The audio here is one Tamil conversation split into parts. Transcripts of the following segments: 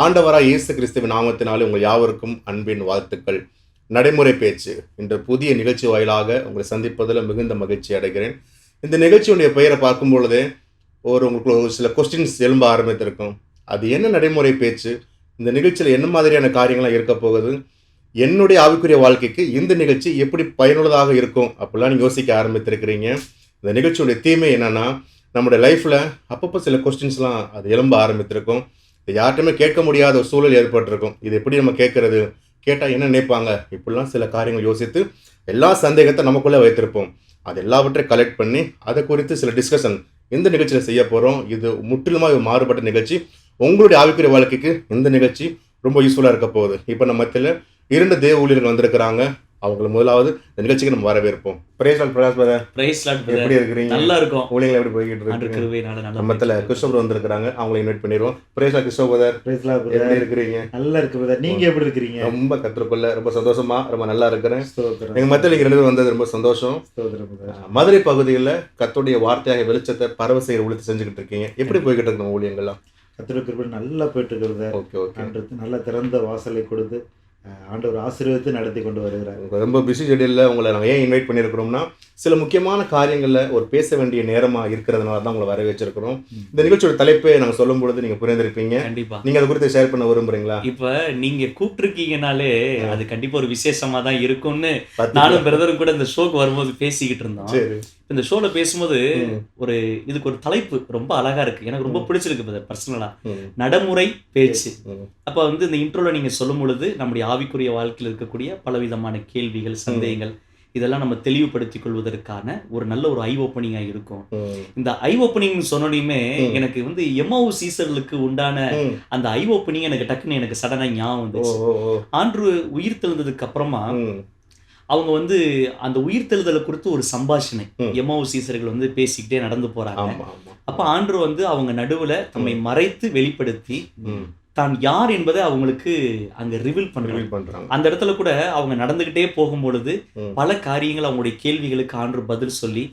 ஆண்டவராக இயேசு கிறிஸ்துவின் நாமத்தினாலே உங்கள் யாவருக்கும் அன்பின் வாழ்த்துக்கள். நடைமுறை பேச்சு. இந்த புதிய நிகழ்ச்சி வாயிலாக உங்களை சந்திப்பதில் மிகுந்த மகிழ்ச்சி அடைகிறேன். இந்த நிகழ்ச்சியுடைய பெயரை பார்க்கும் பொழுதே ஒரு உங்களுக்கு ஒரு சில கொஸ்டின்ஸ் எழும்ப ஆரம்பித்திருக்கும். அது என்ன நடைமுறை பேச்சு? இந்த நிகழ்ச்சியில் என்ன மாதிரியான காரியங்கள்லாம் இருக்க போகுது? என்னுடைய ஆவிக்குரிய வாழ்க்கைக்கு இந்த நிகழ்ச்சி எப்படி பயனுள்ளதாக இருக்கும்? அப்படிலாம் நீங்கள் யோசிக்க ஆரம்பித்திருக்கிறீங்க. இந்த நிகழ்ச்சியுடைய தீமை என்னன்னா நம்முடைய லைஃப்பில் அப்பப்போ சில கொஸ்டின்ஸ்லாம் அது எழும்ப ஆரம்பித்திருக்கும். இது யார்கிட்டையுமே கேட்க முடியாத ஒரு சூழல் ஏற்பட்டிருக்கும். இது எப்படி நம்ம கேட்கறது? கேட்டால் என்ன நினைப்பாங்க? இப்படிலாம் சில காரியங்கள் யோசித்து எல்லா சந்தேகத்தை நமக்குள்ளே வைத்திருப்போம். அது எல்லாவற்றையும் கலெக்ட் பண்ணி அதை குறித்து சில டிஸ்கஷன் இந்த நிகழ்ச்சியில் செய்ய போகிறோம் இது முற்றிலுமாக மாறுபட்ட நிகழ்ச்சி. உங்களுடைய ஆவிக்குரிய வாழ்க்கைக்கு இந்த நிகழ்ச்சி ரொம்ப யூஸ்ஃபுல்லாக இருக்க போகுது. இப்போ நம்ம மத்தியில் இரண்டு தேவ ஊழியர்கள் வந்திருக்கிறாங்க. அவங்கள முதலாவது இந்த நிகழ்ச்சிக்கு நம்ம வரவேற்போம். Praise Lord Prakash brother praise Lord எப்படி இருக்கிறீங்க? நல்லா இருக்கும் ஊழியர்கள் எப்படி போய்கிட்டு இருக்கு? நம்மத்தில் கிறிஸ்டோபர் வந்திருக்கிறாங்க. அவங்களை இன்வைட் பண்ணிடுவோம். Praise Lord Christopher Praise the Lord, brother. எப்படி இருக்கிறீங்க? நல்லா இருக்கு பிரதர் நீங்க எப்படி இருக்கிறீங்க? ரொம்ப கற்றுக்கொள்ள ரொம்ப சந்தோஷமா ரொம்ப நல்லா இருக்கிறேன். எங்க மத்தியில் நீங்க ரெண்டு பேரும் வந்தது ரொம்ப சந்தோஷம். மதுரை பகுதியில் கத்துடைய வார்த்தையாக வெளிச்சத்தை பரவ செய்கிற உழைத்து செஞ்சுக்கிட்டு இருக்கீங்க. எப்படி போய்கிட்டு இருக்கு நம்ம ஊழியங்கள்லாம்? கர்த்தருடைய கிருபை நல்லா போயிட்டு இருக்கிறத ஓகே ஓகே நல்ல திறந்த வாசலை கொடுத்து ஆண்டவர் ஆசீர்வதித்து நடத்தி கொண்டு வருகிறார். ரொம்ப பிஸி ஷெடியூலில் உங்களை நாங்கள் ஏன் இன்வைட் பண்ணியிருக்கிறோம்னா சில முக்கியமான காரியங்களில் ஒரு பேச வேண்டிய நேரமாக இருக்கிறதுனால தான் உங்களை வர வச்சிருக்கிறோம். இந்த நிகழ்ச்சியோட தலைப்பை நாங்கள் சொல்லும் பொழுது நீங்கள் புரிந்திருப்பீங்க. கண்டிப்பா. நீங்கள் அதை குறித்து ஷேர் பண்ண விரும்புறீங்களா? இப்ப நீங்க கூப்பிட்டுருக்கீங்கனாலே அது கண்டிப்பா ஒரு விசேஷமா தான் இருக்கும்னு. நானும் பிரதரும் கூட இந்த ஷோக்கு வரும்போது பேசிக்கிட்டு இருந்தோம். இந்த ஷோல பேசும்போது. ஒரு இதுக்கு ஒரு தலைப்பு ரொம்ப அழகா இருக்கு. எனக்கு ரொம்ப பிடிச்சிருக்கு பர்சனலா நடைமுறை பேச்சு. அப்ப வந்து இந்த இன்ட்ரோல நீங்க சொல்லும் பொழுது நம்முடைய ஆவிக்குரிய வாழ்க்கையில் இருக்கக்கூடிய பலவிதமான கேள்விகள் சந்தேகங்கள் இதெல்லாம் நம்ம தெளிவுபடுத்திக் கொள்வதற்கான ஒரு நல்ல ஒரு ஐ ஓப்பனிங்கா இருக்கும். இந்த ஐ ஓப்பனிங் சொன்னோடையுமே. எனக்கு வந்து எம்ஓ சீசர்களுக்கு உண்டான. அந்த ஐ ஓப்பனிங் எனக்கு டக்குன்னு எனக்கு சடனா ஞாபகம் வந்துச்சு. ஆண்ட்ரு உயிர் தெழுந்ததுக்கு அப்புறமா அவங்க வந்து அந்த உயிர் தெழுதலை குறித்து ஒரு சம்பாஷணை. எம்ஓ சீசர்கள் வந்து பேசிக்கிட்டே நடந்து போறாங்க. அப்ப ஆண்ட்ரு வந்து அவங்க நடுவுல தம்மை மறைத்து வெளிப்படுத்தி தான் யார் என்பதை அவங்களுக்கு அங்க ரிவீல் பண்றாங்க. அந்த இடத்துல கூட அவங்க நடந்துகிட்டே போகும் பொழுது. பல காரியங்கள் அவங்களுடைய கேள்விகளுக்கு ஆண்டு பதில் சொல்லி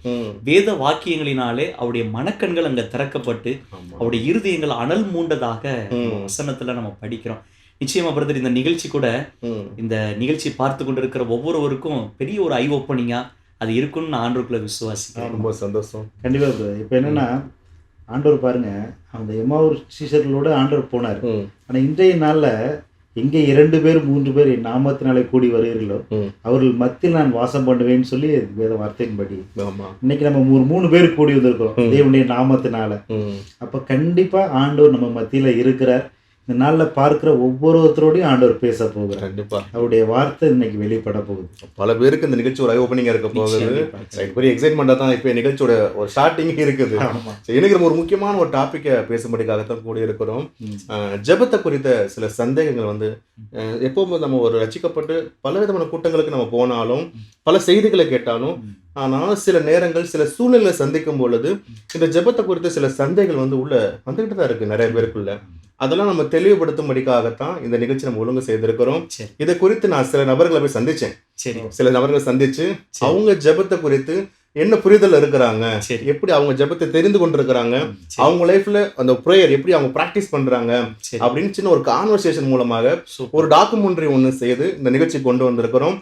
வேத வாக்கியங்களினாலே அவருடைய மனக்கண்கள் அங்க திறக்கப்பட்டு. அவருடைய இருதயங்கள் அனல் மூண்டதாக வசனத்துல நம்ம படிக்கிறோம். நிச்சயமா பிரதர் இந்த நிகழ்ச்சி கூட இந்த நிகழ்ச்சி பார்த்து கொண்டிருக்கிற ஒவ்வொருவருக்கும் பெரிய ஒரு ஐ ஓப்பனிங்கா அது இருக்கும்னு நான் ஆண்டுக்குள்ள விசுவாசிக்கிறேன். ரொம்ப சந்தோஷம். கண்டிப்பா இப்போ என்னன்னா ஆண்டவர் பாருங்க அந்த எம்மாவூர் சீசர்களோட ஆண்டவர் போனார். ஆனா இன்றைய நாள்ல எங்கே இரண்டு பேர் மூன்று பேர் என் நாமத்தினாலே கூடி வருகிறீர்களோ. அவர்கள் மத்தியில் நான் வாசம் பண்ணுவேன்னு சொல்லி வேத வார்த்தையின்படி. இன்னைக்கு நம்ம ஒரு மூணு பேர் கூடி வந்திருக்கிறோம். தேவனுடைய நாமத்தினால. அப்ப கண்டிப்பா ஆண்டவர் நம்ம மத்தியில இருக்கிறார். இந்த நாள்ல பார்க்கிற ஒவ்வொருத்தரோடையும் ஆண்டவர் பேச போகிறார். கண்டிப்பா. அவருடைய வார்த்தை இன்னைக்கு வெளிப்பட போகுது. பல பேருக்கு இந்த நிகழ்ச்சி ஒரு ஐ ஓப்பனிங்கா இருக்க போகுது. எனக்கு பெரிய எக்ஸைட்மெண்டா தான் இப்போ நிகழ்ச்சியோட ஒரு ஸ்டார்டிங் இருக்குது. இன்னைக்கு நம்ம ஒரு முக்கியமான ஒரு டாப்பிக்கை பேசும்படிக்காகத்தான் கூடி இருக்கிறோம். ஜெபத்தை குறித்த சில சந்தேகங்கள் வந்து எப்பவுமே நம்ம ஒரு ரசிக்கப்பட்டு பல விதமான கூட்டங்களுக்கு நம்ம போனாலும் பல செய்திகளை கேட்டாலும். ஆனால் சில நேரங்கள் சில சூழ்நிலை சந்திக்கும் பொழுது இந்த ஜெபத்தை குறித்த சில சந்தேகங்கள் வந்து உள்ள வந்துகிட்டு தான் இருக்கு நிறைய பேருக்குள்ள. அதெல்லாம் நம்ம தெளிவுபடுத்தும்படிக்காகத்தான் இந்த நிகழ்ச்சி நம்ம ஒழுங்கு செய்திருக்கிறோம். இதை குறித்து நான் சில நபர்களை போய் சந்திச்சேன். சரி. சில நபர்களை சந்திச்சு. அவங்க ஜெபத்தை குறித்து என்ன புரிதல் இருக்கிறாங்க சரி. எப்படி அவங்க ஜெபத்தை தெரிந்து கொண்டிருக்கிறாங்க. அவங்க லைஃப்ல அந்த ப்ரேயர் எப்படி அவங்க பிராக்டிஸ் பண்றாங்க அப்படின்னு சின்ன ஒரு கான்வர்சேஷன் மூலமாக. ஒரு டாக்குமெண்ட்ரி ஒன்று செய்து இந்த நிகழ்ச்சி கொண்டு வந்திருக்கிறோம்.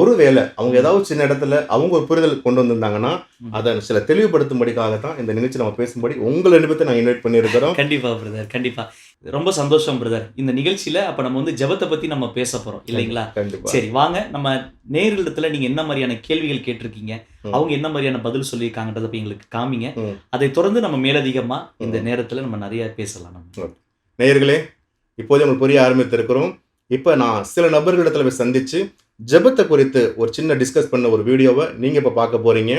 ஒருவேளை அவங்க ஏதாவது சின்ன இடத்துல அவங்க ஒரு புரிதல் கொண்டு வந்திருந்தாங்கன்னா. அதை சில தெளிவுபடுத்தும்படிக்காக தான் இந்த நிகழ்ச்சி நம்ம பேசும்படி உங்களை நிமித்தம் நான் இன்வைட் பண்ணியிருக்கிறோம். கண்டிப்பா பிரதர் கண்டிப்பா. ரொம்ப சந்தோஷம் பிரதர் இந்த நிகழ்ச்சியில அப்ப நம்ம வந்து ஜெபத்தை பத்தி நம்ம பேச போறோம் இல்லைங்களா? சரி வாங்க. நம்ம நேரிடத்துல நீங்க என்ன மாதிரியான கேள்விகள் கேட்டிருக்கீங்க. அவங்க என்ன மாதிரியான பதில் சொல்லியிருக்காங்கன்றத எங்களுக்கு காமிங்க. அதை தொடர்ந்து நம்ம மேலதிகமா இந்த நேரத்துல நம்ம நிறைய பேசலாம் நம்ம. நேயர்களே இப்போதே உங்களுக்கு புரிய ஆரம்பித்திருக்கிறோம். இப்போ நான் சில நபர்களிடத்துல போய் சந்திச்சு ஜெபத்தை குறித்து ஒரு சின்ன டிஸ்கஸ் பண்ண ஒரு வீடியோவை நீங்க இப்போ பார்க்க போறீங்க.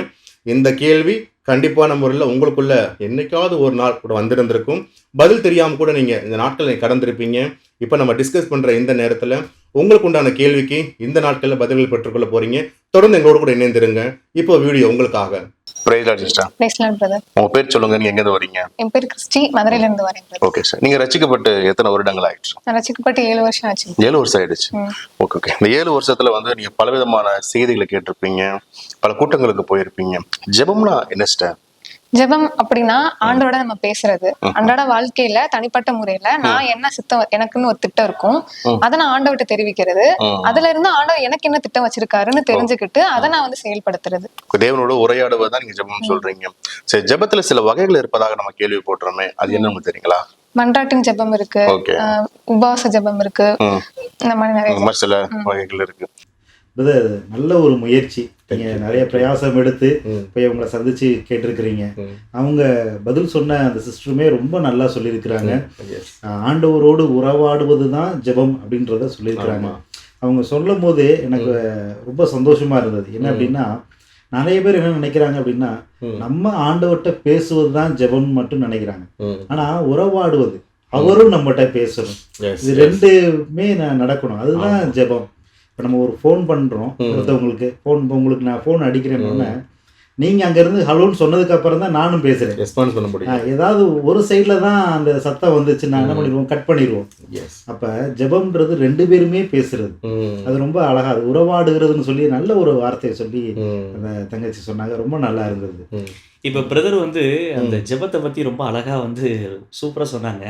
இந்த கேள்வி கண்டிப்பான முறையில் உங்களுக்குள்ள என்னைக்காவது ஒரு நாள் கூட வந்திருந்திருக்கும். பதில் தெரியாமல் கூட நீங்கள் இந்த நாட்களை கடந்திருப்பீங்க. இப்போ நம்ம டிஸ்கஸ் பண்ணுற இந்த நேரத்தில் உங்களுக்கு உண்டான கேள்விக்கு இந்த நாட்களில் பதில்கள் பெற்றுக்கொள்ள போகிறீங்க தொடர்ந்து எங்களோட கூட இணைந்திருங்க. இப்போ வீடியோ உங்களுக்காக. உங்க பேர் சொல்லுங்க நீங்க எங்க இருந்து வரீங்க? என் பேர் கிறிஸ்டி மதுரையில இருந்து வரேன். ஓகே சார் நீங்க ரசிக்கப்பட்டு எத்தனை வருடங்கள் ஆயிடுச்சு ரசிக்கப்பட்டு ஏழு வருஷம் ஆச்சு. ஏழு வருஷம் ஆயிடுச்சு. ஓகே ஓகே இந்த ஏழு வருஷத்துல வந்து நீங்க பலவிதமான செய்திகளை கேட்டிருப்பீங்க பல கூட்டங்களுக்கு போயிருப்பீங்க. ஜெபம்னா என்ன ஜெபம் அப்படின்னா ஆண்டோட நம்ம பேசுறது. அன்றாட வாழ்க்கையில தனிப்பட்ட முறையில நான் என்ன சித்தம் எனக்குன்னு ஒரு திட்டம் இருக்கும். அதை நான் ஆண்டவர்கிட்ட தெரிவிக்கிறது. அதுல இருந்து ஆண்டவர் எனக்கு என்ன திட்டம் வச்சிருக்காருன்னு தெரிஞ்சுக்கிட்டு அதை நான் வந்து செயல்படுத்துறது. தேவனோட உரையாடுவது தான் நீங்க ஜெபம் சொல்றீங்க. சரி ஜெபத்துல சில வகைகள் இருப்பதாக நம்ம கேள்வி போட்டுறோமே அது என்ன உங்களுக்கு தெரியுங்களா? மன்றாட்டின் ஜெபம் இருக்கு. உபவாச ஜெபம் இருக்கு. இந்த மாதிரி நிறைய சில வகைகள் இருக்கு. நல்ல ஒரு முயற்சி. நீங்க நிறைய பிரயாசம் எடுத்து. போய் அவங்கள சந்திச்சு கேட்டிருக்கிறீங்க. அவங்க பதில் சொன்ன அந்த சிஸ்டருமே ரொம்ப நல்லா சொல்லியிருக்கிறாங்க ஆண்டவரோடு உறவாடுவது தான் ஜெபம் அப்படின்றத சொல்லியிருக்கிறாங்க. அவங்க சொல்லும் போதே எனக்கு ரொம்ப சந்தோஷமா இருந்தது என்ன. அப்படின்னா நிறைய பேர் என்ன நினைக்கிறாங்க அப்படின்னா. நம்ம ஆண்டவர்கிட்ட பேசுவது தான் ஜெபம் மட்டும் நினைக்கிறாங்க ம். ஆனா உறவாடுவது அவரும் நம்மகிட்ட பேசணும் இது. ரெண்டுமே நடக்கணும் அதுதான். ஜெபம் இப்போ நம்ம ஒரு ஃபோன் பண்றோம் ம். ஒருத்தவங்களுக்கு ஃபோன் உங்களுக்கு நான் ஃபோன் அடிக்கிறேன்னு நீங்க அங்க இருந்து ஹலோன்னு சொன்னதுக்கு அப்புறம் தான் நானும் பேசுறேன். ரெஸ்பான்ஸ் பண்ண முடியும். ஏதாவது ஒரு சைட்ல தான் அந்த சத்தம் வந்துச்சுன்னா என்ன ம். பண்ணிடுவோம்? கட் பண்ணிடுவோம். எஸ் அப்ப ஜெபம்ன்றது ரெண்டு பேருமே பேசுறது. அது ரொம்ப அழகா அது உறவாடுகிறதுன்னு சொல்லி நல்ல ஒரு வார்த்தையை சொல்லி அந்த தங்கச்சி சொன்னாங்க. ரொம்ப நல்லா இருந்தது. இப்போ பிரதர் வந்து அந்த ஜெபத்தை பற்றி ரொம்ப அழகாக வந்து சூப்பராக சொன்னாங்க.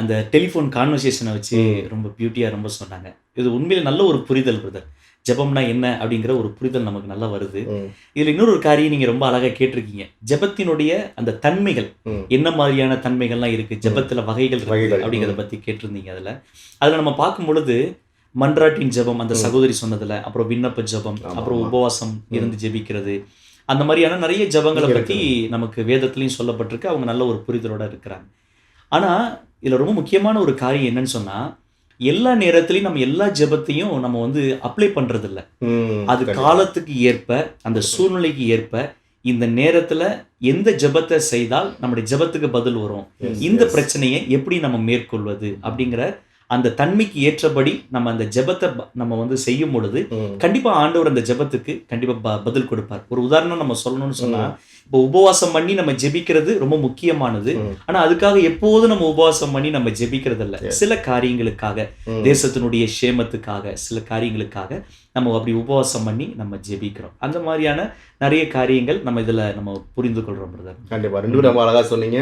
அந்த டெலிஃபோன் கான்வர்சேஷனை வச்சு. ரொம்ப பியூட்டியாக ரொம்ப சொன்னாங்க. இது உண்மையில நல்ல ஒரு புரிதல் பிரதர் ஜெபம்னா என்ன அப்படிங்கிற ஒரு புரிதல் நமக்கு நல்லா வருது. இதில் இன்னொரு ஒரு காரியம் நீங்கள் ரொம்ப அழகாக கேட்டிருக்கீங்க. ஜெபத்தினுடைய அந்த தன்மைகள் என்ன மாதிரியான தன்மைகள்லாம் இருக்குது ஜெபத்தில் வகைகள் இருக்குது அப்படிங்கிறத. பற்றி கேட்டிருந்தீங்க அதில். அதில் நம்ம பார்க்கும் பொழுது மன்றாட்டின் ஜெபம் அந்த. சகோதரி சொன்னதுல அப்புறம் விண்ணப்ப ஜெபம் அப்புறம். உபவாசம் இருந்து ஜெபிக்கிறது. அந்த மாதிரியான நிறைய ஜெபங்களை இருக்கு. பற்றி நமக்கு வேதத்துலையும் சொல்லப்பட்டிருக்கு. அவங்க நல்ல ஒரு புரிதலோட இருக்கிறாங்க. ஆனால் இதில் ரொம்ப முக்கியமான ஒரு காரியம் என்னன்னு சொன்னால் எல்லா நேரத்துலையும் நம்ம எல்லா ஜெபத்தையும் நம்ம வந்து அப்ளை பண்ணுறதில்ல அது காலத்துக்கு ஏற்ப அந்த சூழ்நிலைக்கு ஏற்ப இந்த நேரத்துல எந்த ஜெபத்தை செய்தால் நம்முடைய ஜெபத்துக்கு பதில் வரும்? இந்த பிரச்சனையை எப்படி நம்ம மேற்கொள்வது? அப்படிங்கிற அந்த தன்மைக்கு ஏற்றபடி நம்ம அந்த ஜெபத்தை நம்ம வந்து செய்யும் பொழுது கண்டிப்பா ஆண்டவர் அந்த ஜெபத்துக்கு கண்டிப்பா பதில் கொடுப்பார். ஒரு உதாரணம் நம்ம சொல்லணும்னு சொன்னா இப்போ உபவாசம் பண்ணி நம்ம ஜெபிக்கிறது ரொம்ப முக்கியமானது. ஆனா அதுக்காக எப்போதும் நம்ம உபவாசம் பண்ணி நம்ம ஜெபிக்கிறது இல்ல. சில காரியங்களுக்காக தேசத்தினுடைய சேமத்துக்காக சில காரியங்களுக்காக நம்ம அப்படி உபவாசம் பண்ணி நம்ம ஜெபிக்கிறோம். அந்த மாதிரியான நிறைய காரியங்கள் நம்ம இதுல நம்ம புரிந்து கொள்றோம் பிரதர். கண்டிப்பா. ரெண்டு பேரும் அழகா சொன்னீங்க.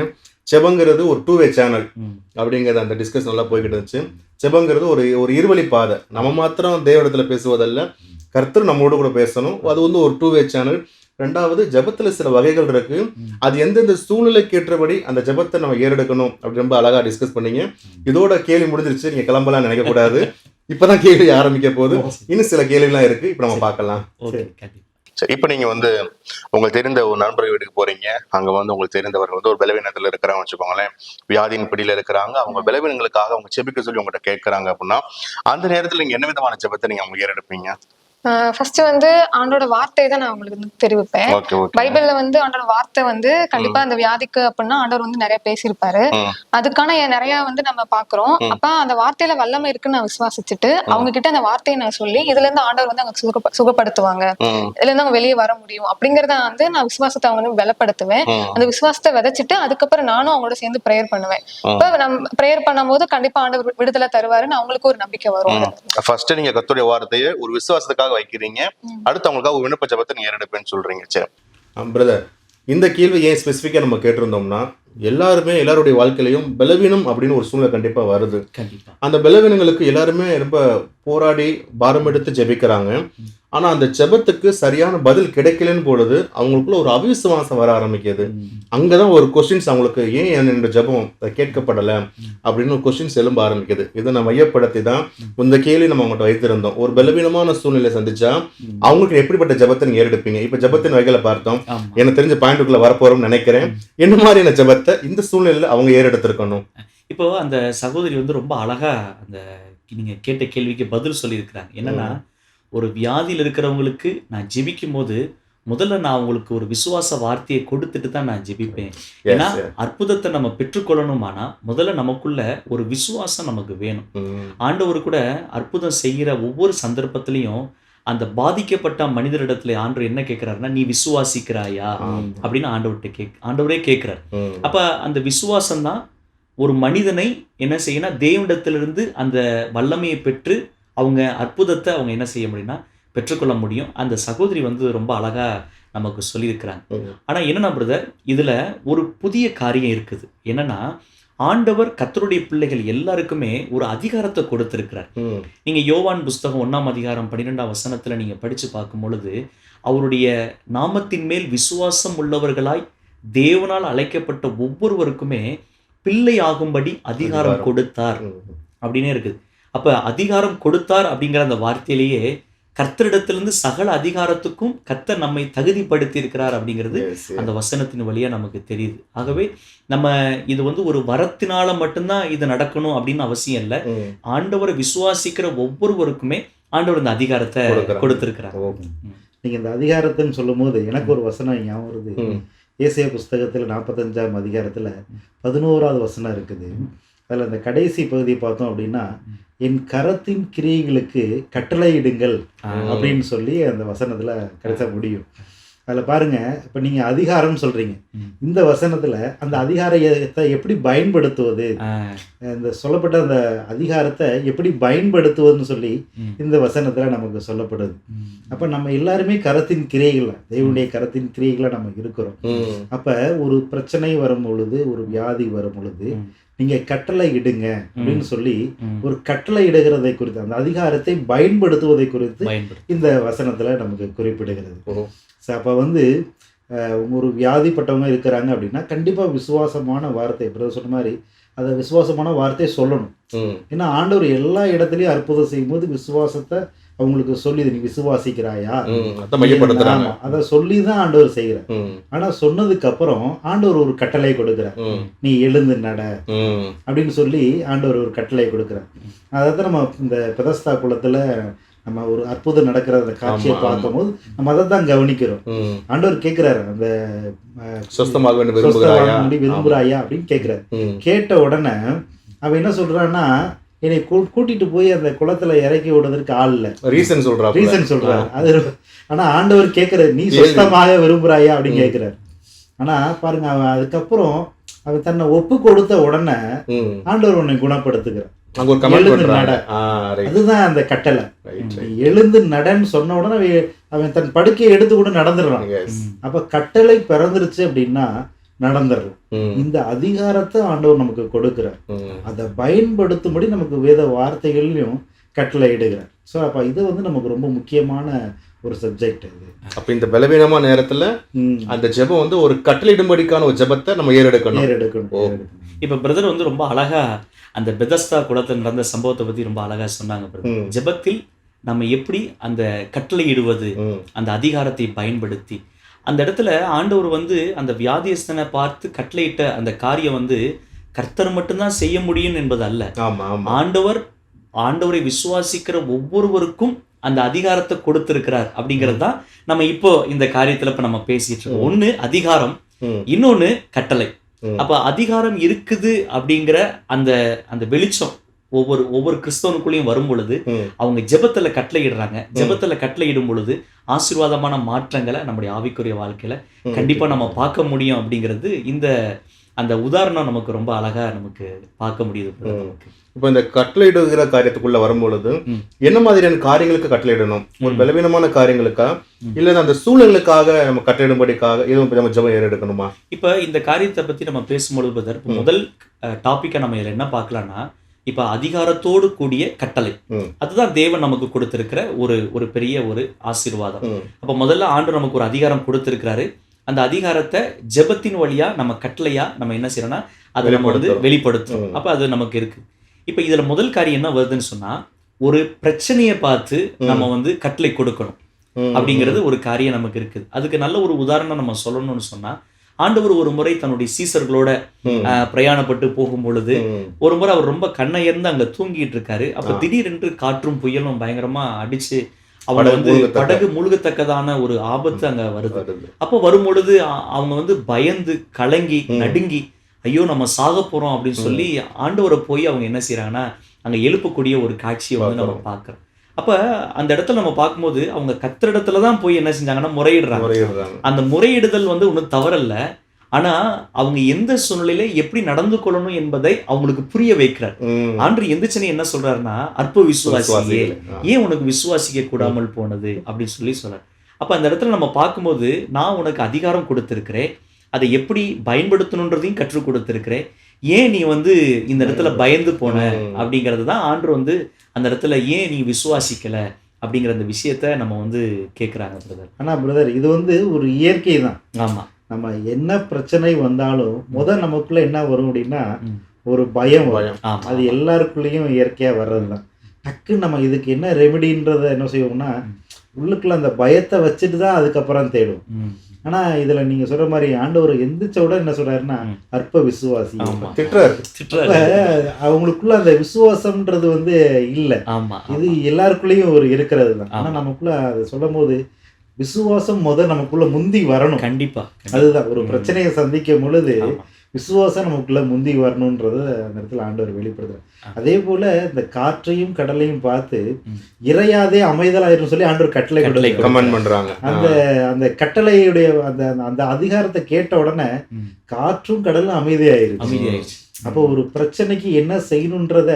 செபங்கிறது ஒரு டூ வே சேனல். அப்படிங்கிறது அந்த டிஸ்கஸ் நல்லா போய்கிட்டு இருந்துச்சு. செபங்கிறது ஒரு ஒரு இருவழி பாதை. நம்ம மாத்திரம் தேவடத்துல பேசுவதல்ல. கர்த்தர் நம்மோடு கூட பேசணும். அது வந்து ஒரு டூ வே சேனல் ரெண்டாவது ஜெபத்துல சில வகைகள் இருக்கு. ம். அது எந்தெந்த சூழ்நிலைக்கு ஏற்றபடி அந்த ஜெபத்தை நம்ம ஏறெடுக்கணும் அப்படி ரொம்ப அழகா டிஸ்கஸ் பண்ணீங்க. இதோட கேள்வி முடிஞ்சிருச்சு. நீங்க கிளம்பலாம் நினைக்க கூடாது. இப்பதான் கேள்வி ஆரம்பிக்க போகுது. இன்னும் சில கேள்விலாம் இருக்கு. இப்ப நம்ம பார்க்கலாம். ஓகே சரி இப்போ நீங்க வந்து உங்களுக்கு தெரிந்த ஒரு நண்பர் வீட்டுக்கு போறீங்க. அங்க வந்து உங்களுக்கு தெரிந்தவர்கள் வந்து ஒரு பலவீனத்துல இருக்கிறாங்க வச்சுக்கோங்களேன். வியாதியின் பிடியில இருக்கிறாங்க. அவங்க பலவீனங்களுக்காக அவங்க செபிக்க சொல்லி உங்கள்கிட்ட கேட்கறாங்க அப்படின்னா அந்த நேரத்துல நீங்க என்ன விதமான ஜெபத்தை நீங்க அவங்க ஏறெடுப்பீங்க? ஃபர்ஸ்ட் வந்து ஆண்டோட வார்த்தையை தான் நான் உங்களுக்கு வந்து தெரிவிப்பேன். பைபிள்ல வந்து ஆண்டோட வார்த்தை வந்து கண்டிப்பா அந்த வியாதிக்கு அப்படின்னா ஆண்டவர் வந்து நிறைய பேசியிருப்பாரு. அதுக்கான நிறைய வந்து நம்ம பாக்குறோம். அப்ப அந்த வார்த்தையில வல்லமை இருக்குன்னு நான் விசுவாசிச்சுட்டு அவங்க கிட்ட அந்த வார்த்தையை நான் சொல்லி இதுல இருந்து ஆண்டவர் வந்து அவங்க சுக சுகப்படுத்துவாங்க. இதுல இருந்து அவங்க வெளியே வர முடியும் அப்படிங்கறத வந்து நான் விசுவாசத்தை அவங்க பலப்படுத்துவேன். அந்த விசுவாசத்தை விதைச்சிட்டு அதுக்கப்புறம் நானும் அவங்களோட சேர்ந்து ப்ரேயர் பண்ணுவேன். இப்ப நம்ம ப்ரேயர் பண்ணும்போது கண்டிப்பா ஆண்டவர் விடுதலை தருவாருன்னு அவங்களுக்கு ஒரு நம்பிக்கை வரும். ஃபர்ஸ்ட் நீங்க கத்துடைய வார்த்தையை ஒரு விசுவாசத்துக்காக வைக்கிறீங்க. அடுத்தவங்களுக்காக அடுத்து அவங்களுக்காக ஒரு விண்ணப்ப ஜபத்தை நீங்க ஏறெடுப்பேன்னு சொல்றீங்க. சரி. பிரதர் இந்த கேள்வி ஏன் ஸ்பெசிஃபிக்காக நம்ம கேட்டிருந்தோம்னா எல்லாருமே எல்லாருடைய வாழ்க்கையிலையும் பலவீனம் அப்படின்னு ஒரு சூழ்நிலை கண்டிப்பாக வருது. அந்த பலவீனங்களுக்கு எல்லாருமே ரொம்ப போராடி பாரம் எடுத்து ஜெபிக்கிறாங்க. ஆனால் அந்த ஜெபத்துக்கு சரியான பதில் கிடைக்கலன்னு பொழுது அவங்களுக்குள்ள ஒரு அவிசுவாசம் வர ஆரம்பிக்குது. அங்கே தான் ஒரு கொஸ்டின்ஸ் அவங்களுக்கு ஏன் என்னோட ஜெபம் கேட்கப்படலை? அப்படின்னு ஒரு கொஸ்டின்ஸ் எழும்ப ஆரம்பிக்குது. இதை நம்ம மையப்படுத்தி தான் இந்த கேள்வி நம்ம அவங்கள்ட்ட வைத்திருந்தோம். ஒரு பலவீனமான சூழ்நிலை சந்திச்சா. அவங்களுக்கு எப்படிப்பட்ட ஜெபத்தை நீங்க ஏறெடுப்பீங்க? இப்போ ஜெபத்தின் வகைகளை பார்த்தோம். எனக்கு தெரிஞ்ச பாயிண்ட்டுக்குள்ள வரப்போறோம்னு நினைக்கிறேன். என்ன மாதிரியான ஜெபத்தை இந்த சூழ்நிலையில அவங்க ஏறெடுத்திருக்கணும். இப்போ அந்த சகோதரி வந்து ரொம்ப அழகா அந்த நீங்க கேட்ட கேள்விக்கு பதில் சொல்லியிருக்கிறாங்க. என்னன்னா ஒரு வியாதியில் இருக்கிறவங்களுக்கு நான் ஜெபிக்கும் போது முதல்ல நான் அவங்களுக்கு ஒரு விசுவாச வார்த்தையை கொடுத்துட்டு தான் நான் ஜெபிப்பேன். ஏன்னா. அற்புதத்தை நம்ம பெற்றுக்கொள்ளணுமானா முதல்ல நமக்குள்ள ஒரு விசுவாசம் நமக்கு வேணும். ஆண்டவர் கூட அற்புதம் செய்கிற ஒவ்வொரு சந்தர்ப்பத்திலையும் அந்த பாதிக்கப்பட்ட மனிதரிடத்துல ஆண்டவர் என்ன கேட்கிறாருன்னா நீ விசுவாசிக்கிறாயா. அப்படின்னு ஆண்டவர்கிட்ட கேக் ஆண்டவரே கேட்கிறார் அப்ப அந்த விசுவாசம் தான் ஒரு மனிதனை என்ன செய்யணும் தேவனிடத்திலிருந்து அந்த வல்லமையை பெற்று அவங்க அற்புதத்தை அவங்க என்ன செய்ய முடியும்னா பெற்றுக்கொள்ள முடியும். அந்த சகோதரி வந்து ரொம்ப அழகா நமக்கு சொல்லியிருக்கிறாங்க. ஆனா என்னன்னா பிரதர் இதுல ஒரு புதிய காரியம் இருக்குது. என்னன்னா ஆண்டவர் கத்தருடைய பிள்ளைகள் எல்லாருக்குமே ஒரு அதிகாரத்தை கொடுத்திருக்கிறார். நீங்க யோவான் புஸ்தகம் ஒண்ணாம் அதிகாரம் பன்னிரெண்டாம் வசனத்துல நீங்க படிச்சு பார்க்கும் பொழுது அவருடைய நாமத்தின் மேல் விசுவாசம் உள்ளவர்களாய் தேவனால் அழைக்கப்பட்ட ஒவ்வொருவருக்குமே பிள்ளை ஆகும்படி அதிகாரம். கொடுத்தார். அப்படின்னே இருக்குது அப்ப அதிகாரம் கொடுத்தார் அப்படிங்கிற அந்த வார்த்தையிலேயே கர்த்தரிடத்திலிருந்து சகல அதிகாரத்துக்கும் கர்த்தர் நம்மை தகுதிப்படுத்தி இருக்கிறார் அப்படிங்கிறது. அந்த வசனத்தின் வழியா நமக்கு தெரியுது ஆகவே நம்ம இது வந்து ஒரு வரத்தினால மட்டும்தான் இது நடக்கணும் அப்படின்னு அவசியம் இல்லை. ஆண்டவரை விசுவாசிக்கிற ஒவ்வொருவருக்குமே ஆண்டவர் இந்த அதிகாரத்தை. கொடுத்திருக்கிறார். நீங்க இந்த அதிகாரத்தைன்னு சொல்லும்போது எனக்கு ஒரு வசனம் ஞாபகம் வருது. ஏசியா புஸ்தகத்தில் நாற்பத்தஞ்சாம் அதிகாரத்தில் பதினோராவது வசனம் இருக்குது அதில் அந்த கடைசி பகுதியை பார்த்தோம் அப்படின்னா என் கரத்தின் கிரியைகளுக்கு கட்டளையிடுங்கள். அப்படின்னு சொல்லி அந்த வசனத்தில் கடைசியாக முடியும். அதில் பாருங்க இப்போ நீங்கள் அதிகாரம்னு சொல்றீங்க. இந்த வசனத்தில் அந்த அதிகாரத்தை எப்படி பயன்படுத்துவது? இந்த சொல்லப்பட்ட அந்த அதிகாரத்தை எப்படி பயன்படுத்துவதுன்னு சொல்லி இந்த வசனத்தில் நமக்கு சொல்லப்படுது. அப்போ நம்ம எல்லாருமே கரத்தின் கிரியைகள் தேவனுடைய கரத்தின் கிரியைகளை நம்ம இருக்கிறோம். அப்ப ஒரு பிரச்சனை வரும் பொழுது ஒரு வியாதி வரும் பொழுது நீங்க கட்டளை இடுங்க அப்படின்னு சொல்லி. ஒரு கட்டளை இடுகிறதை குறித்து அந்த அதிகாரத்தை பயன்படுத்துவதை குறித்து இந்த வசனத்துல நமக்கு குறிப்பிடுகிறது. So, அப்ப வந்து ஒரு வியாதிப்பட்டவங்க இருக்கிறாங்க அப்படின்னா கண்டிப்பா விசுவாசமான வார்த்தை பிரதர் சொன்ன மாதிரி அதை விசுவாசமான வார்த்தையை சொல்லணும். ஏன்னா ஆண்டவர் எல்லா இடத்துலயும் அற்புதம் செய்யும்போது விசுவாசத்தை அவங்களுக்கு சொல்லி நீ விசுவாசிக்கிறாயா அதை சொல்லி தான் ஆண்டவர் செய்கிறார் ம். ஆனா சொன்னதுக்கு அப்புறம் ஆண்டவர் ஒரு கட்டளை கொடுக்கிறார் ம். நீ எழுந்து நட. அப்படின்னு சொல்லி ஆண்டவர் ஒரு கட்டளை கொடுக்கிறார் அதாவது நம்ம இந்த பெதஸ்தா குளத்துல நம்ம ஒரு அற்புதம் நடக்கிற அந்த காட்சியை. பார்க்கும்போது நம்ம அதை தான் கவனிக்கிறோம். ஆண்டவர் கேட்கிறாரு அந்த சொஸ்தமாக விரும்புகிறாயா? முடி விரும்புறாயா அப்படின்னு கேட்கிறாரு. கேட்ட உடனே அவன் என்ன சொல்றான்னா என்னை கூட்டிட்டு போய் அந்த குளத்துல இறக்கி விடுறதுக்கு ஆள் இல்ல. ரீசன் சொல்றாங்க ரீசன் சொல்றாரு. அது ஆனா ஆண்டவர் கேட்கிறாரு நீ கேள்வி. சுத்தமாக விரும்புறாயா அப்படின்னு. கேட்கிறாரு ஆனா பாருங்க அவன் அதுக்கப்புறம் அவன் தன்னை ஒப்பு கொடுத்த உடனே ஆண்டவர் உன்னை குணப்படுத்துகிறார். அங்க ஒரு கமெண்ட் பண்றாங்க அதுதான் அந்த கட்டளை. எழுந்து நடன்னு சொன்ன உடனே அவன் தன் படுக்கையை எடுத்து கூட நடந்துடுறான். அப்ப கட்டளை பிறந்துருச்சு அப்படின்னா நடந்துடலாம். இந்த அதிகாரத்தை ஆண்டவர் நமக்கு கொடுக்கிறார். அதை பயன்படுத்தும்படி நமக்கு வேத வார்த்தைகள்லையும் கட்டளை இடுகிறார். ஸோ அப்ப இது வந்து நமக்கு ரொம்ப முக்கியமான ஒரு சப்ஜெக்ட் இது. அப்ப இந்த பலவீனமான நேரத்துல. அந்த ஜெபம் வந்து ஒரு கட்டளையிடும்படிக்கான ஒரு ஜெபத்தை நம்ம ஏறெடுக்கணும். நேர் இப்ப பிரதர் வந்து ரொம்ப அழகா அந்த பெதஸ்தா குளத்தில் நடந்த சம்பவத்தை பத்தி ரொம்ப அழகா சொன்னாங்க. ம். ஜெபத்தில் நம்ம எப்படி அந்த கட்டளையிடுவது. அந்த அதிகாரத்தை பயன்படுத்தி அந்த இடத்துல ஆண்டவர் வந்து அந்த வியாதியஸ்தனை பார்த்து கட்டளையிட்ட அந்த காரியம் வந்து கர்த்தர் மட்டும்தான் செய்ய முடியும் என்பது அல்ல ஆண்டவர் ஆண்டவரை விசுவாசிக்கிற ஒவ்வொருவருக்கும் அந்த அதிகாரத்தை கொடுத்திருக்கிறார் அப்படிங்கிறது தான் நம்ம இப்போ இந்த காரியத்துல இப்ப நம்ம பேசிட்டு இருக்கோம். ஒண்ணு அதிகாரம். இன்னொன்னு கட்டளை. அப்ப அதிகாரம் இருக்குது அப்படிங்கிற அந்த அந்த வெளிச்சம் ஒவ்வொரு ஒவ்வொரு கிறிஸ்தவனுக்குள்ளேயும் வரும் பொழுது. அவங்க ஜெபத்துல கட்டளையிடுறாங்க ஜெபத்துல கட்டளையிடும் பொழுது ஆசீர்வாதமான மாற்றங்களை நம்முடைய ஆவிக்குரிய வாழ்க்கையில. கண்டிப்பா நம்ம பார்க்க முடியும் அப்படிங்கிறது இந்த அந்த உதாரணம் நமக்கு ரொம்ப அழகா நமக்கு பார்க்க முடியுது. இப்ப இந்த கட்டளையிடுகிற காரியத்துக்குள்ள வரும்பொழுது. என்ன மாதிரியான காரியங்களுக்கு கட்டளையிடணும் ஒரு. பலவீனமான காரியங்களுக்கா. இல்ல அந்த சூழ்நிலைகளுக்காக நம்ம கட்டளையிடும்படிக்காக எதுவும் நம்ம ஜெபம் ஏறெடுக்கணுமா இப்ப இந்த காரியத்தை பத்தி நம்ம பேசும்பொழுது. முதல் டாபிக்கை நம்ம இதுல என்ன பார்க்கலாம்னா இப்ப அதிகாரத்தோடு கூடிய கட்டளை. அதுதான் தேவன் நமக்கு கொடுத்திருக்கிற ஒரு ஒரு பெரிய ஒரு ஆசீர்வாதம். அப்ப முதல்ல ஆண்டு நமக்கு ஒரு அதிகாரம் கொடுத்திருக்கிறாரு அந்த அதிகாரத்தை ஜெபத்தின் வழியா நம்ம கட்டளையா நம்ம என்ன செய்யறோம்னா அதை நம்ம வந்து வெளிப்படுத்துறோம். வெளிப்படுத்துறோம் ம். அப்ப அது நமக்கு இருக்கு இப்ப இதுல முதல் காரியம் என்ன வருதுன்னு சொன்னா ஒரு பிரச்சனையை பார்த்து. நம்ம வந்து கட்டளை கொடுக்கணும். அப்படிங்கிறது ஒரு காரியம் நமக்கு இருக்குது அதுக்கு நல்ல ஒரு உதாரணம் நம்ம சொல்லணும்னு சொன்னா ஆண்டவர் ஒரு முறை தன்னுடைய சீசர்களோட பிரயாணப்பட்டு போகும் பொழுது. ஒரு முறை அவர் ரொம்ப கண்ணையர்ந்து அங்க தூங்கிட்டு இருக்காரு அப்ப. திடீரென்று காற்றும் புயலும் பயங்கரமா அடிச்சு அவங்க வந்து. படகு முழுகத்தக்கதான ஒரு ஆபத்து அங்க வருது. அப்போ வரும்பொழுது அவங்க வந்து பயந்து கலங்கி. நடுங்கி ஐயோ நம்ம சாக போறோம் அப்படின்னு சொல்லி ஆண்டவரை போய் அவங்க என்ன செய்றாங்கன்னா அங்க எழுப்பக்கூடிய ஒரு காட்சியை வந்து நம்ம பார்க்கறோம் அப்ப அந்த இடத்துல நம்ம பார்க்கும்போது அவங்க கத்திர இடத்துல தான் போய் என்ன செஞ்சாங்கன்னா முறையிடுறாங்க முறையிடுறாங்க. அந்த முறையிடுதல் வந்து ஒன்றும் தவறல்ல ஆனா அவங்க எந்த சூழ்நிலையில எப்படி நடந்து கொள்ளணும் என்பதை அவங்களுக்கு புரிய வைக்கிறார். ஆண்டு எந்திரச்சனை என்ன சொல்றாருன்னா அற்ப விசுவாசியே. ஏன் உனக்கு விசுவாசிக்க கூடாமல் போனது? அப்படின்னு சொல்லி சொல்றார். அப்ப அந்த இடத்துல நம்ம பார்க்கும்போது நான் உனக்கு அதிகாரம் கொடுத்திருக்கிறேன். அதை எப்படி பயன்படுத்தணுன்றதையும் கற்றுக் கொடுத்திருக்கிறேன். ஏன் நீ வந்து இந்த இடத்துல பயந்து போன. அப்படிங்கிறது தான் ஆண்டு வந்து அந்த இடத்துல ஏன் நீ விசுவாசிக்கல? அப்படிங்கிற அந்த விஷயத்த நம்ம வந்து கேட்குறாங்க பிரதர். ஆனா பிரதர் இது வந்து ஒரு இயற்கை தான். ஆமா. நம்ம என்ன பிரச்சனை வந்தாலும் முத நமக்குள்ள என்ன வரும் அப்படின்னா. ஒரு பயம் வரும். பயம். அது எல்லாருக்குள்ளேயும் இயற்கையா வர்றது தான் டக்குன்னு நம்ம இதுக்கு என்ன ரெமெடின்றத என்ன செய்வோம்னா உள்ளுக்குள்ள அந்த பயத்தை வச்சுட்டு தான் அதுக்கப்புறம் தேடும். ஆனா இதுல நீங்க சொல்ற மாதிரி ஆண்டவர் எந்திரிச்ச உடனே என்ன சொல்றாருன்னா. அற்ப விசுவாசி. அவங்களுக்குள்ள அந்த விசுவாசம்ன்றது வந்து இல்ல. இது எல்லாருக்குள்ளேயும் ஒரு இருக்கிறது தான். ஆனா. நமக்குள்ள அது சொல்லும் போது விசுவாசம் முத நமக்குள்ள முந்தி வரணும் கண்டிப்பா. அதுதான் ஒரு. பிரச்சனையை சந்திக்கும் பொழுது. விசுவாசம் நமக்குள்ள முந்தி வரணுன்றத அந்த இடத்துல ஆண்டவர் வெளிப்படுத்துறார். அதே போல இந்த காற்றையும் கடலையும் பார்த்து. இறையாதே அமைதலாயிரும் சொல்லி ஆண்டவர் கட்டளை கட்டளை கொடுக்கிறார். கமெண்ட் பண்றாங்க அந்த அந்த கட்டளையுடைய அந்த அந்த அதிகாரத்தை கேட்ட உடனே. காற்றும் கடலும் அமைதியாயிருச்சு அப்போ ஒரு பிரச்சனைக்கு என்ன செய்யணுன்றத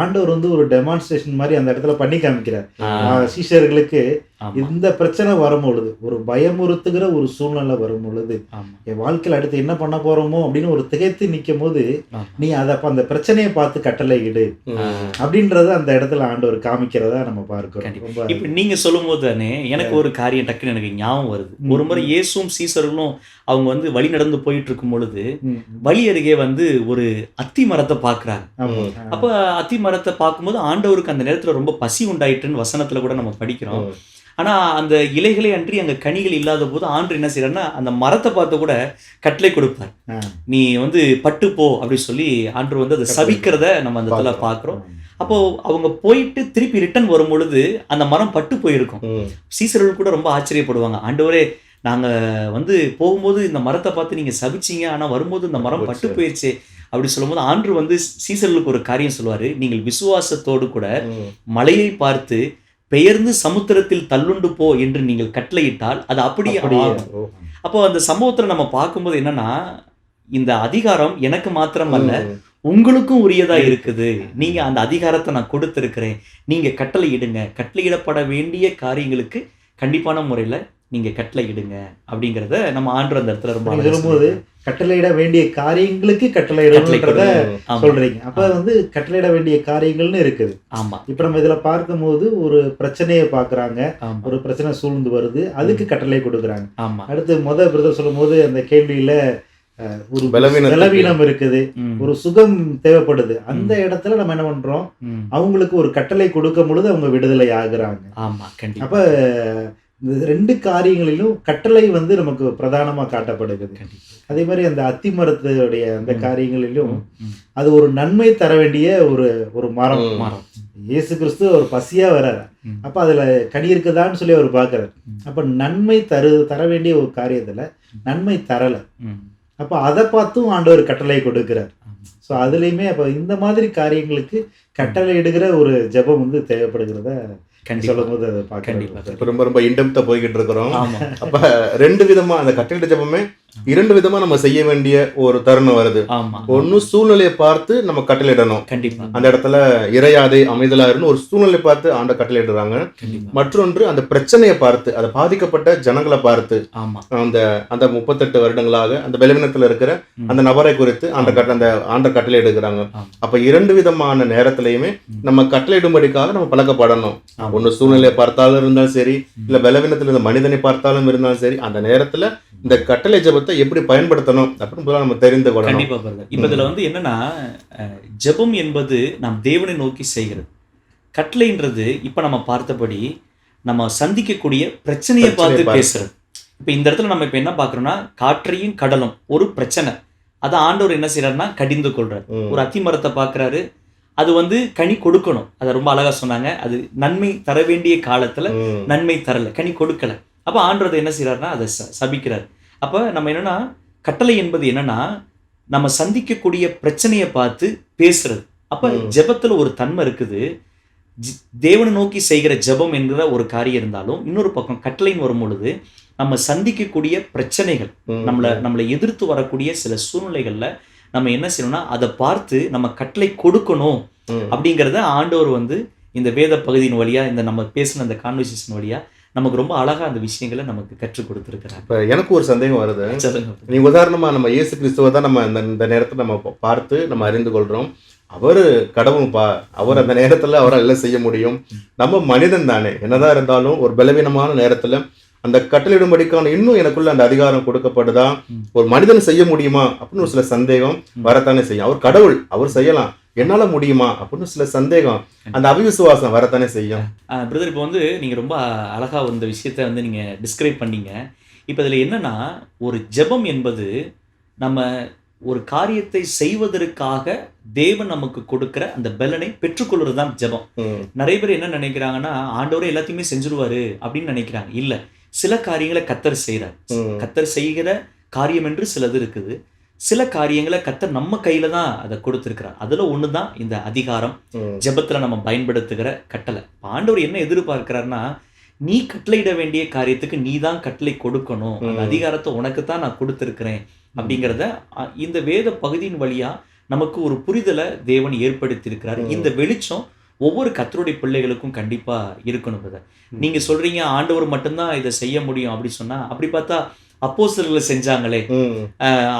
ஆண்டவர் வந்து ஒரு டெமான்ஸ்ட்ரேஷன் மாதிரி அந்த இடத்துல பண்ணி காமிக்கிறார் சீஷர்களுக்கு இந்த பிரச்சனை வரும்பொழுது ஒரு பயமுறுத்துகிற ஒரு சூழ்நிலை வரும் பொழுது என் வாழ்க்கையில் அடுத்து என்ன பண்ண போறோமோ அப்படின்னு ஒரு திகைத்து நிற்கும் போது. நீ அதை அப்ப அந்த பிரச்சனையை பார்த்து கட்டளை இடு. அப்படின்றத அந்த இடத்துல ஆண்டவர் காமிக்கிறதா நம்ம பார்க்கிறோம். இப்ப நீங்க சொல்லும் போது தானே எனக்கு ஒரு காரியம் டக்குன்னு எனக்கு ஞாபகம் வருது. ஒரு முறை இயேசுவும் சீசர்களும் அவங்க வந்து வழி நடந்து போயிட்டு இருக்கும் பொழுது வழி அருகே வந்து ஒரு அத்தி மரத்தை பாக்குறாங்க ஆமா. அப்ப அத்தி மரத்தை பார்க்கும்போது ஆண்டவருக்கு அந்த நேரத்துல ரொம்ப பசி உண்டாயிட்டுன்னு வசனத்துல கூட நம்ம படிக்கிறோம். ம். ஆனா அந்த இலைகளே அன்றி அங்க கனிகள் இல்லாத போது ஆண்டு என்ன செய்யறாருன்னா அந்த மரத்தை பார்த்து கூட கட்டளை கொடுப்பார். நீ வந்து பட்டு போ அப்படி சொல்லி ஆண்டு வந்து அதை சபிக்கிறத நம்ம அந்த இடத்துல பார்க்கிறோம். பாக்குறோம் அப்போ அவங்க போயிட்டு திருப்பி ரிட்டர்ன் வரும் பொழுது அந்த மரம் பட்டு போயிருக்கும். சீசர்கள் கூட ரொம்ப ஆச்சரியப்படுவாங்க ஆண்டவரே நாங்க வந்து போகும்போது இந்த மரத்தை பார்த்து நீங்க சபிச்சீங்க ஆனா வரும்போது இந்த மரம் பட்டு போச்சு. போயிருச்சு அப்படி சொல்லும்போது ஆண்டு வந்து சீசர்களுக்கு ஒரு காரியம் சொல்லுவாரு நீங்கள் விசுவாசத்தோடு கூட. மலையை பார்த்து பெயர்ந்து சமுத்திரத்தில் தள்ளுண்டு போ என்று நீங்கள் கட்டளையிட்டால் அது அப்படியே. அப்போ அந்த சம்பவத்துல நம்ம பார்க்கும்போது என்னன்னா இந்த அதிகாரம் எனக்கு மாத்திரம் அல்ல. உங்களுக்கும் உரியதா இருக்குது. நீங்க அந்த அதிகாரத்தை நான் கொடுத்திருக்கிறேன். நீங்க கட்டளையிடுங்க. கட்டளையிடப்பட வேண்டிய காரியங்களுக்கு கண்டிப்பான முறையில நீங்க கட்டளையிடுங்க அப்படிங்கறத நம்ம ஆண்டு அந்த இடத்துல ரொம்ப சொல்லியிருக்காரு. கட்டளையிட வேண்டிய காரியங்களுக்கு. ஆமா. சொல்றீங்க. அப்ப வந்து கட்டளையிட வேண்டிய காரியங்கள்னு இருக்குது. ஆமா. இப்ப நம்ம இதுல பார்க்கும்போது ஒரு பிரச்சனையை பாக்குறாங்க. ஒரு பிரச்சனை சூழ்ந்து வருது. அதுக்கு கட்டளை கொடுக்குறாங்க. ஆமா. அடுத்து முத பிரதர் சொல்லும்போது அந்த கேள்வியில ஒரு பலவீனம் இருக்குது. ஒரு சுகம் தேவைப்படுது. அந்த இடத்துல நம்ம என்ன பண்றோம். அவங்களுக்கு ஒரு கட்டளை கொடுக்கும் பொழுது அவங்க விடுதலை ஆகுறாங்க. ஆமா கண்டிப்பா. அப்ப இந்த ரெண்டு காரியங்களிலும் கட்டளை வந்து நமக்கு பிரதானமா காட்டப்படுகிறது அதே மாதிரி அந்த அத்தி மரத்துடைய அந்த. காரியங்களிலும். அது ஒரு நன்மை தர வேண்டிய ஒரு ஒரு மரம். மரம் இயேசு கிறிஸ்து ஒரு பசியா வர்றாரு. அப்ப அதுல கனி இருக்குதான்னு சொல்லி அவர் பார்க்கறாரு ம். அப்ப நன்மை தரு தர வேண்டிய ஒரு காரியத்துல நன்மை தரல. அப்ப அதை பார்த்தும் ஆண்டவர் கட்டளை கொடுக்கிறார். ஸோ அதுலயுமே அப்ப இந்த மாதிரி காரியங்களுக்கு கட்டளை இடுகிற ஒரு ஜெபம் வந்து தேவைப்படுகிறத சொல்லும் போது அதை இப்ப ரொம்ப ரொம்ப இன்டெப்தா போய்கிட்டு இருக்கிறோம். ஆமா. அப்ப ரெண்டு விதமா அந்த கட்டளை ஜெபமே இரண்டு விதமா நம்ம செய்ய வேண்டிய ஒரு தருணம் வருது. ஒன்னு சூழ்நிலையை பார்த்து நம்ம கட்டளையிடணும். கண்டிப்பா. அந்த இடத்துல இறையாதே அமைதலா இருந்து ஒரு சூழ்நிலை பார்த்து ஆண்ட கட்டளையிடுறாங்க. மற்றொன்று அந்த பிரச்சனையை பார்த்து அதை பாதிக்கப்பட்ட ஜனங்களை பார்த்து அந்த அந்த முப்பத்தெட்டு வருடங்களாக அந்த பலவீனத்துல இருக்கிற. அந்த நபரை குறித்து ஆண்ட கட்ட அந்த ஆண்ட கட்டளை எடுக்கிறாங்க. அப்ப இரண்டு விதமான நேரத்திலையுமே. நம்ம கட்டளையிடும்படிக்காக நம்ம பழக்கப்படணும். ஒண்ணு சூழ்நிலையை பார்த்தாலும் இருந்தாலும் சரி இல்ல பலவீனத்துல இருந்த மனிதனை பார்த்தாலும் இருந்தாலும் சரி அந்த நேரத்துல இந்த கட்டளை ஜெபத்தை எப்படி பயன்படுத்தணும் அப்படின்னு முதல்ல நம்ம தெரிந்து கொள்ளணும். கண்டிப்பா பிரதர். இப்ப இதுல வந்து என்னன்னா ஜெபம் என்பது நாம் தேவனை நோக்கி செய்கிறது. கட்டளைன்றது இப்ப நம்ம பார்த்தபடி நம்ம சந்திக்கக்கூடிய பிரச்சனையை பார்த்து. பேசுறது. இப்ப இந்த இடத்துல நம்ம இப்ப என்ன பாக்குறோம்னா காற்றையும் கடலும் ஒரு பிரச்சனை. அதை ஆண்டவர் என்ன செய்யறாருன்னா கடிந்து கொள்றாரு. ஒரு அத்தி மரத்தை பார்க்கறாரு. அது வந்து கனி கொடுக்கணும். அதை ரொம்ப அழகா சொன்னாங்க. அது நன்மை தர வேண்டிய காலத்துல. நன்மை தரல. கனி கொடுக்கல. அப்ப ஆண்டவர் என்ன செய்யறாருன்னா அதை சபிக்கிறார். அப்ப நம்ம என்னன்னா கட்டளை என்பது என்னன்னா நம்ம சந்திக்கக்கூடிய பிரச்சனையை பார்த்து பேசுறது அப்ப. ஜெபத்துல ஒரு தன்மை இருக்குது தேவனை நோக்கி செய்கிற ஜெபம் என்கிற ஒரு காரியம் இருந்தாலும் இன்னொரு பக்கம் கட்டளைன்னு வரும் பொழுது நம்ம சந்திக்கக்கூடிய பிரச்சனைகள். நம்மளை நம்மளை எதிர்த்து வரக்கூடிய சில சூழ்நிலைகள்ல நம்ம என்ன செய்யணும்னா அதை பார்த்து நம்ம கட்டளை கொடுக்கணும். அப்படிங்கிறத ஆண்டவர் வந்து இந்த வேத பகுதியின் வழியா இந்த நம்ம பேசின அந்த கான்வர்சேஷன் வழியா நமக்கு ரொம்ப அழகா அந்த விஷயங்களை நமக்கு கற்றுக் கொடுத்துருக்கிறாங்க இப்ப எனக்கு ஒரு சந்தேகம் வருது. நீ உதாரணமா நம்ம இயேசு கிறிஸ்துவை தான் நம்ம இந்த இந்த நேரத்துல நம்ம பார்த்து நம்ம அறிந்து கொள்றோம். அவரு கடவுள்ப்பா அவர் அந்த நேரத்துல அவரால் எல்லாம் செய்ய முடியும்? நம்ம மனிதன் தானே. என்னதான் இருந்தாலும் ஒரு பலவீனமான நேரத்துல அந்த கட்டளையிடும்படிக்கான இன்னும் எனக்குள்ள அந்த அதிகாரம் கொடுக்கப்படுதா. ஒரு மனிதன் செய்ய முடியுமா? அப்படின்னு ஒரு சில சந்தேகம். வரத்தானே செய்யும். அவர் கடவுள் அவர் செய்யலாம். என்னால முடியுமா அப்படின்னு சில சந்தேகம். அந்த அவிசுவாசம் வரத்தானே செய்யும். பிரதர் இப்போ வந்து நீங்கள் ரொம்ப அழகா இந்த விஷயத்த வந்து நீங்கள் டிஸ்கிரைப் பண்ணீங்க. இப்போ இதில் என்னன்னா ஒரு ஜெபம் என்பது நம்ம ஒரு காரியத்தை செய்வதற்காக தேவன் நமக்கு கொடுக்கிற அந்த பலனை பெற்றுக்கொள்வது தான் ஜெபம். நிறைய பேர் என்ன நினைக்கிறாங்கன்னா ஆண்டவரே எல்லாத்தையுமே செஞ்சுருவாரு அப்படின்னு நினைக்கிறாங்க. இல்லை சில காரியங்களை கத்தர் செய்கிறார். கத்தர் செய்கிற காரியம் என்று சிலது இருக்குது. சில காரியங்களை கத்தர் நம்ம கையில தான் அதை கொடுத்துருக்கிறார் அதுல ஒன்று தான் இந்த அதிகாரம். ஜெபத்துல நம்ம பயன்படுத்துகிற கட்டளை ஆண்டவர் என்ன எதிர்பார்க்கிறாருன்னா நீ கட்டளையிட வேண்டிய காரியத்துக்கு நீ தான் கட்டளை கொடுக்கணும் அந்த. அதிகாரத்தை உனக்கு தான் நான் கொடுத்துருக்கிறேன் அப்படிங்கிறத இந்த வேத பகுதியின் வழியா நமக்கு ஒரு புரிதலை தேவன் ஏற்படுத்தியிருக்கிறார் ம். இந்த வெளிச்சம் ஒவ்வொரு கத்தருடைய பிள்ளைகளுக்கும் கண்டிப்பா இருக்கணும். ம். நீங்க சொல்றீங்க ஆண்டவர் மட்டும்தான் இதை செய்ய முடியும் அப்படி சொன்னா அப்படி பார்த்தா அப்போஸ்தலர்கள் செஞ்சாங்களே ம்.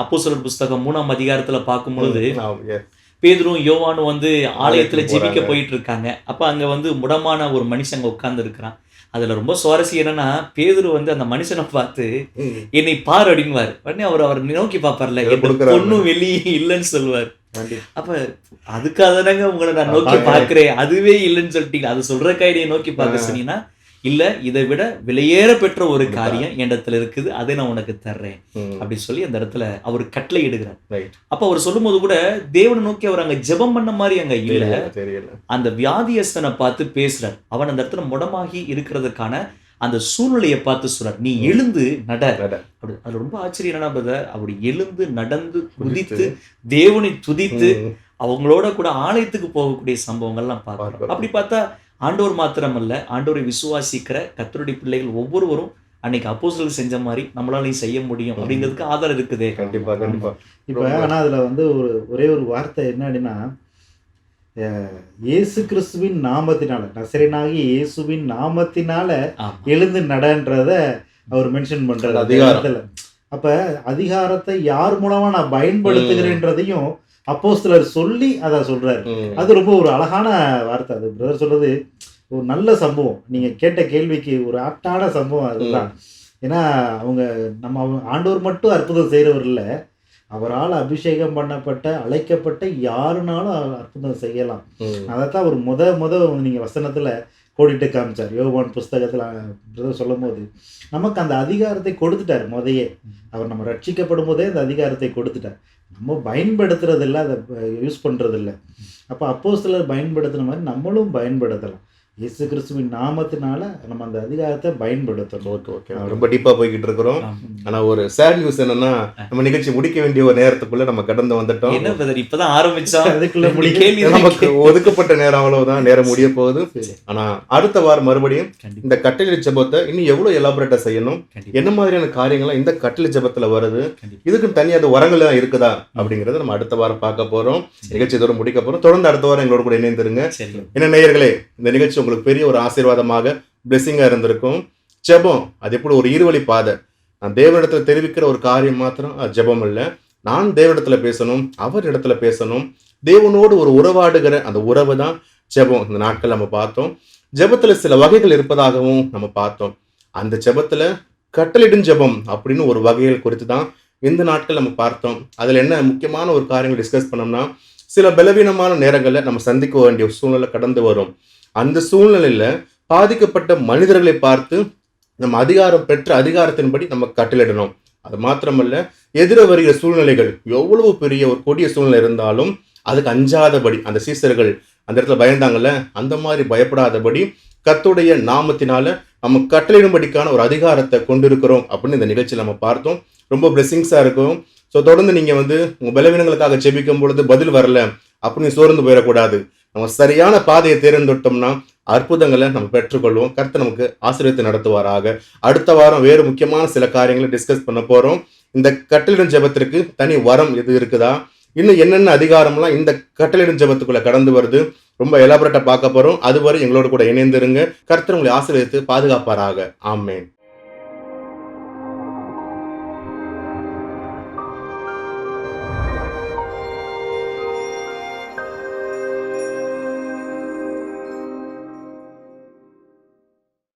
அப்போஸ்தலர் புஸ்தகம் மூணாம் அதிகாரத்துல பார்க்கும் பொழுது. பேதுரும் யோவானும் வந்து ஆலயத்துல ஜெபிக்க. போயிட்டு இருக்காங்க அப்ப அங்க வந்து முடமான ஒரு மனுஷன் அங்க உட்கார்ந்து இருக்கிறான் அதுல ரொம்ப சுவாரஸ்யம் என்னன்னா பேதுரு வந்து அந்த மனுஷனை பார்த்து. என்னை பார் அப்படின்வார் உடனே அவர் அவர் நோக்கி பார்ப்பார்ல. பொண்ணும் வெளியே இல்லைன்னு சொல்லுவார். அப்ப அதுக்காக தானங்க உங்களை நான் நோக்கி. பார்க்கிறேன் அதுவே இல்லைன்னு சொல்லிட்டீங்க அது சொல்ற கைடியை நோக்கி பார்க்க. சொன்னீங்கன்னா இல்ல இதை விட விலையேற பெற்ற ஒரு. காரியம் என்னிடத்துல இருக்குது அதை நான் உனக்கு தர்றேன் ம். அப்படி சொல்லி அந்த இடத்துல அவர் கட்டளை இடுகிறார். அப்ப அவர் சொல்லும்போது கூட தேவனை நோக்கி அவர் அங்க ஜெபம் பண்ண மாதிரி அங்க இல்ல அந்த வியாதியஸ்தனை பார்த்து பேசுறார் அவன் அந்த இடத்துல முடமாகி இருக்கிறதுக்கான அந்த சூழ்நிலையை பார்த்து சொல்றார் நீ எழுந்து நட. அப்படி அது ரொம்ப ஆச்சரியம் என்னன்னா அப்படி எழுந்து நடந்து குதித்து. தேவனை துதித்து. அவங்களோட கூட ஆலயத்துக்கு போகக்கூடிய சம்பவங்கள்லாம் பார்க்கிறோம். அப்படி பார்த்தா ஆண்டவர் மாத்திரமல்ல ஆண்டவரை விசுவாசிக்கிற கத்தருடைய பிள்ளைகள் ஒவ்வொருவரும் அன்னைக்கு அப்போஸ்தலர்கள் செஞ்ச மாதிரி நம்மளாலையும் செய்ய முடியும். அப்படிங்கிறதுக்கு ஆதாரம் இருக்குதே கண்டிப்பா கண்டிப்பா இப்போ ரொம்ப- ஆனா அதுல வந்து ஒரு ஒரே ஒரு வார்த்தை என்ன அப்படின்னா இயேசு கிறிஸ்துவின் நாமத்தினால நசரேனாகிய இயேசுவின் நாமத்தினால. எழுந்து நடன்றத அவர் மென்ஷன் பண்றாரு. இடத்துல. அப்ப அதிகாரத்தை யார் மூலமா நான் பயன்படுத்துகிறேன்றதையும் அப்போஸ்தலர் சொல்லி அதை சொல்றாரு. அது ரொம்ப ஒரு அழகான வார்த்தை அது. பிரதர் சொல்றது ஒரு நல்ல சம்பவம். நீங்க கேட்ட கேள்விக்கு ஒரு ஆப்டான சம்பவம் அதுதான். ஏன்னா அவங்க நம்ம அவங்க- ஆண்டவர் மட்டும் அற்புதம் செய்கிறவர் இல்லை. அவரால் அபிஷேகம் பண்ணப்பட்ட அழைக்கப்பட்ட யாருனாலும் அற்புதம் செய்யலாம். அதைத்தான் அவர் முத முத நீங்க வசனத்துல கோடிட்டு காமிச்சார். யோவான் புஸ்தகத்துல பிரதர் சொல்லும் போது நமக்கு அந்த அதிகாரத்தை கொடுத்துட்டார் முதையே. அவர் நம்ம ரட்சிக்கப்படும் போதே அந்த அதிகாரத்தை கொடுத்துட்டார். நம்ம பயன்படுத்துறதில்ல அதை யூஸ் பண்ணுறதில்ல அப்போ அப்போ சிலர் பயன்படுத்துன மாதிரி நம்மளும் பயன்படுத்தலாம். இயேசு கிறிஸ்துவின் நாமத்தினால நம்ம அந்த அதிகாரத்தை பயன்படுத்தணும். ஓகே ஓகே ரொம்ப டீப்பா போய்கிட்டு இருக்கிறோம். ஆனா ஒரு சேட் நியூஸ் என்னன்னா நம்ம நிகழ்ச்சி முடிக்க வேண்டிய ஒரு நேரத்துக்குள்ள நம்ம கடந்து வந்துட்டோம். என்ன பிரதர் இப்பதான் ஆரம்பிச்சோம் அதுக்குள்ள முடிக்க நமக்கு ஒதுக்கப்பட்ட நேரம் அவ்வளவுதான் நேரம் முடிய போகுது. சரி. ஆனா அடுத்த வாரம் மறுபடியும் இந்த கட்டளை ஜெபத்தை இன்னும் எவ்வளவு எலாபரேட்டா செய்யணும்? என்ன மாதிரியான காரியங்கள்லாம் இந்த கட்டளை ஜெபத்துல வருது. இதுக்கு தனியா அது வரங்கள் தான் இருக்குதா? அப்படிங்கறத நம்ம அடுத்த வாரம் பார்க்க போறோம். நிகழ்ச்சி இதோட முடிக்க போறோம். தொடர்ந்து அடுத்த வாரம் எங்களோட கூட இணைந்திருங்க. என்ன நேயர்களே இந்த நிகழ்ச்சி உங்களுக்கு பெரிய ஒரு ஆசீர்வாதமாக பிளெஸிங்காக இருந்திருக்கும். ஜெபம் அது எப்படி ஒரு இருவழி பாதை? நான் தேவனிடத்தில் தெரிவிக்கிற ஒரு காரியம் மாத்திரம் அது ஜெபம் இல்லை நான் தேவனிடத்தில் பேசணும் அவர் இடத்துல பேசணும். தேவனோடு ஒரு உறவாடுகிற அந்த உறவு தான் ஜெபம். இந்த நாட்கள் நம்ம பார்த்தோம். ஜெபத்தில் சில வகைகள் இருப்பதாகவும் நம்ம பார்த்தோம். அந்த ஜெபத்தில் கட்டளிடும் ஜெபம் அப்படின்னு ஒரு வகைகள் குறித்து தான் இந்த நாட்கள் நம்ம பார்த்தோம். அதில் என்ன முக்கியமான ஒரு காரியங்கள் டிஸ்கஸ் பண்ணோம்னா சில பலவீனமான நேரங்களில் நம்ம சந்திக்க வேண்டிய சூழ்நிலை கடந்து வரும். அந்த சூழ்நிலையில் பாதிக்கப்பட்ட மனிதர்களை பார்த்து நம்ம அதிகாரம் பெற்ற அதிகாரத்தின்படி நம்ம கட்டளிடணும் அது மாத்திரமல்ல எதிர வருகிற சூழ்நிலைகள் எவ்வளவு பெரிய ஒரு கொடிய சூழ்நிலை இருந்தாலும் அதுக்கு அஞ்சாதபடி அந்த சீசர்கள் அந்த இடத்துல பயந்தாங்கல்ல அந்த மாதிரி பயப்படாதபடி கத்துடைய நாமத்தினால நம்ம கட்டளையிடும்படிக்கான ஒரு அதிகாரத்தை கொண்டிருக்கிறோம் அப்படின்னு இந்த நிகழ்ச்சியில் நம்ம பார்த்தோம். ரொம்ப பிளெஸிங்ஸாக இருக்கும். ஸோ தொடர்ந்து நீங்கள் வந்து உங்கள் பலவீனங்களுக்காக ஜெபிக்கும் பொழுது பதில் வரல அப்படின்னு சோர்ந்து போயிடக்கூடாது. நம்ம சரியான பாதையை தேர்ந்தெடுத்தோம்னா அற்புதங்களை நம்ம பெற்றுக்கொள்வோம். கர்த்தர் நமக்கு ஆசிரியத்தை நடத்துவாராக. அடுத்த வாரம் வேறு முக்கியமான சில காரியங்களை டிஸ்கஸ் பண்ண போறோம். இந்த கட்டளிடும் ஜெபத்திற்கு தனி வரம் எது இருக்குதா? இன்னும் என்னென்ன அதிகாரம்லாம் இந்த கட்டளிடும் ஜெபத்துக்குள்ள கடந்து வருது? ரொம்ப எலாபரேட்டா பார்க்க போறோம். அதுவரை எங்களோட கூட இணைந்திருங்க. கருத்து உங்களை ஆசிரியத்து பாதுகாப்பாராக. ஆமேன்.